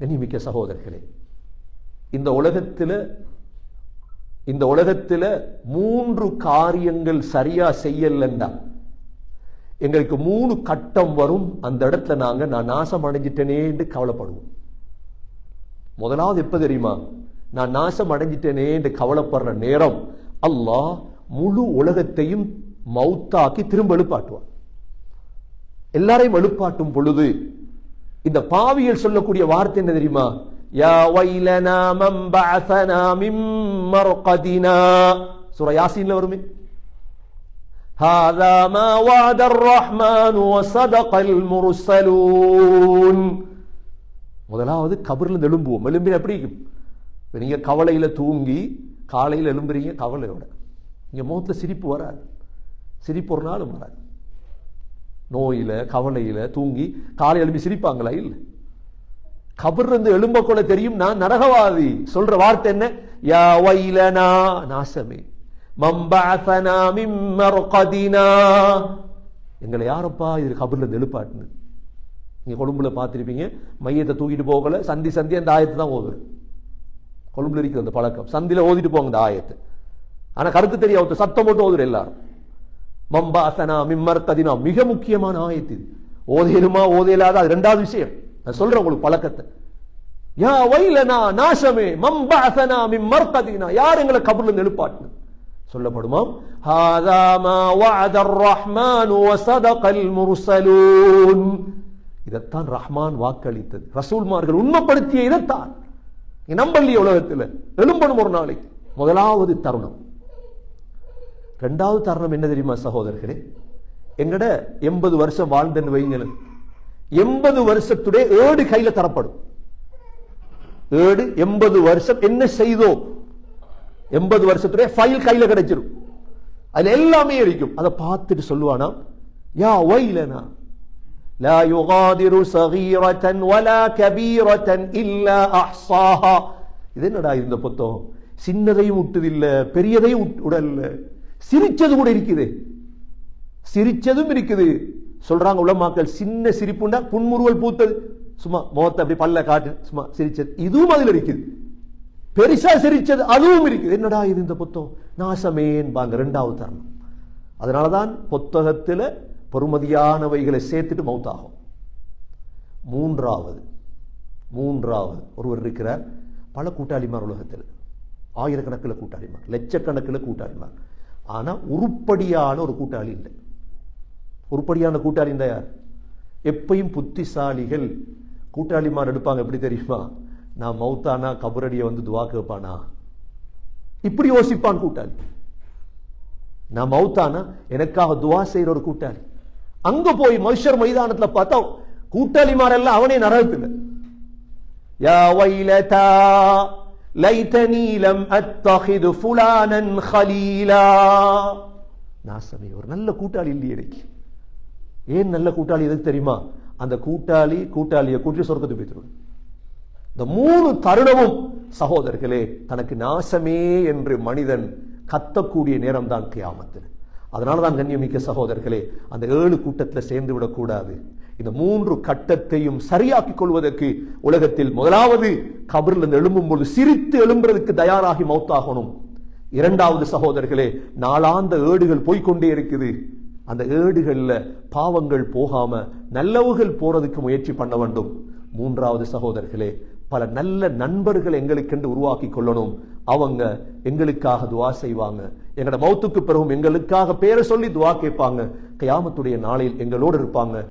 கண்ணியமிக்க சகோதரர்களே இந்த உலகத்தில் இந்த உலகத்தில் மூன்று காரியங்கள் சரியா செய்யலண்டா எங்களுக்கு மூணு கட்டம் வரும் அந்த இடத்துல நாங்க நான் நாசம் அடைஞ்சிட்டேனே என்று கவலைப்படுவோம். முதலாவது எப்ப தெரியுமா? நான் நாசம் அடைஞ்சிட்டேனே என்று கவலைப்படுற நேரம் அல்லாஹ் முழு உலகத்தையும் மௌத்தாக்கி திரும்ப எழுப்பாட்டுவான். எல்லாரையும் எழுப்பாட்டும் பொழுது இந்த பாவியல் சொல்லக்கூடிய வார்த்தை என்ன தெரியுமா யா வைலனா மன் பஅஸனா மின் மர்கதினா சூரா யாசீன்ல வருமே هذا ما وعد الرحمن وصدق المرسلون முதலாவது கபர்ல இருந்து எழும்புவோம் எழும்பின எப்படி இருக்கும் இப்ப நீங்க கவலையில தூங்கி காலையில் எழும்புறீங்க கவலையோட இங்க முகத்துல சிரிப்பு வராது சிரிப்பு ஒரு நாளும் வராது நோயில் கவலையில் தூங்கி காலை எழுப்பி சிரிப்பாங்களா? இல்லை. கபர்லேருந்து எழும்ப கூட தெரியும் நான் நரகவாதி. சொல்ற வார்த்தை என்ன? யா வைலனா நாசமே. மம்பஅஸனா மிம்மர்கதினா எங்களை யாரப்பா இது கபர்லேருந்து எழுப்பாட்டுன்னு? நீங்கள் கொழும்புல பார்த்துருப்பீங்க மையத்தை தூக்கிட்டு போகல சந்தி சந்தி அந்த ஆயத்தை தான் ஓதுரு கொழும்புல இருக்கிற அந்த பழக்கம். சந்தியில் ஓதிட்டு போங்க அந்த ஆயத்தை. ஆனால் கருத்து தெரியாது சத்தம் போட்டு ஓதுரு எல்லாரும். மம்பாசனா மிம்மர்த்ததினா மிக முக்கியமான ஆயத்து ஓதையிலுமா ஓதையிலாத அது ரெண்டாவது விஷயம். நான் சொல்றேன் உங்களுக்கு பழக்கத்தை. யா வைலனா நாசமே மம்பாசனா மிம்மர்த்ததினா. யார் எங்களை கபூர்ல எழுப்பாட்டு சொல்லப்படுமாம் ஹாதா மா வஅதர் ரஹ்மான் வஸதகல் முருசலூன். இதைத்தான் ரஹ்மான் வாக்களித்தது. ரசூல்மார்கள் உண்மைப்படுத்திய இதைத்தான். நம்பள்ளி உலகத்தில். எழும்பணும் ஒரு நாளைக்கு. முதலாவது தருணம். ரெண்டாவது தருணம் என்ன தெரியுமா சகோதரர்களே எங்கட எண்பது வருஷம் வாழ்ந்தன்னு வைங்களேன் எண்பது வருஷத்துடைய ஏடு கையில தரப்படும் ஏடு எண்பது வருஷம் என்ன செய்தோம் எண்பது வருஷத்துடைய ஃபைல் கையில கிடைச்சிரும் அதுல எல்லாமே இருக்கும் அதை பார்த்துட்டு சொல்லுவானா யா வைலனா لا يغادر صغيرة ولا كبيرة إلا أحصاها இது என்னடா இந்த புத்தகம் சின்னதையும் விட்டதில்ல பெரியதையும் விட்டு- விடல சிரிச்சது கூட இருக்குது. சிரிச்சதும் இருக்குது. சொல்றாங்க உலமாக்கள் சின்ன சிரிப்புண்டா புன்முறுவல் பூத்தது. சும்மா முகத்தை அப்படி பல்ல காட்டு சும்மா சிரிச்சது. இதுவும் அதுல இருக்குது. பெருசா சிரிச்சது அதுவும் இருக்குது. என்னடா இது இந்த புத்தகம்? நாசமேன்பாங்க ரெண்டாவது தருணம். அதனாலதான் புத்தகத்துல பொறுமதியானவைகளை சேர்த்துட்டு மௌத்தாகும். மூன்றாவது மூன்றாவது ஒருவர் இருக்கிறார். பல கூட்டாளிமார் உலகத்தில். ஆயிரக்கணக்கில் கூட்டாளிமார் லட்சக்கணக்கில் கூட்டாளிமார். ஆனா உருப்படியான ஒரு கூட்டாளி இல்லை. உருப்படியான கூட்டாளி இருந்தா யார்? எப்பயும் புத்திசாலிகள். கூட்டாளிமார் எடுப்பாங்க எப்படி தெரியுமா? நான் மௌத்தானா கபரடியை வந்து துவா கேட்பானா? இப்படி யோசிப்பான் கூட்டாளி. நான் மௌத்தானா எனக்காக துவா செய்யற ஒரு கூட்டாளி. அங்க போய் மனுஷர் மைதானத்தில் பார்த்தா கூட்டாளிமாரெல்லாம் அவனே நரகத்தில். யா வைலதா லைட்டனி லம் அத்தஹிது ஃபுலானன் ஹலீலா. நாசமே ஒரு நல்ல கூட்டாளி இல்லையே எனக்கு ஏன் நல்ல கூட்டாளி எதுக்கு தெரியுமா? அந்த கூட்டாளி கூட்டாளியை கூட்டி சொர்க்கத்துக்கு போய்த்துருவாங்க இந்த மூணு தருணமும் சகோதரர்களே தனக்கு நாசமே என்று மனிதன் கத்தக்கூடிய நேரம் தான் கியாமத்தில். அதனால தான் கண்ணியமிக்க சகோதரர்களே அந்த ஏழு கூட்டத்தில் சேர்ந்து விடக்கூடாது. இந்த மூன்று கட்டத்தையும் சரியாக்கிக் கொள்வதற்கு உலகத்தில் முதலாவது கபரில் இருந்து எழும்பும் பொழுது சிரித்து எழும்புறதுக்கு தயாராகி மௌத்தாகணும். இரண்டாவது சகோதரர்களே நாளாந்த ஏடுகள் போய்கொண்டே இருக்குது. அந்த ஏடுகள்ல பாவங்கள் போகாம நல்லவுகள் போறதுக்கு முயற்சி பண்ண வேண்டும். மூன்றாவது சகோதரர்களே பல நல்ல நண்பர்கள் எங்களுக்கென்று உருவாக்கி கொள்ளணும். அவங்க எங்களுக்காக துவா செய்வாங்க. எங்களோட மௌத்துக்கு பிறகும் எங்களுக்காக பேரை சொல்லி துவா கேட்பாங்க. கயாமத்துடைய நாளில் எங்களோடு இருப்பாங்க.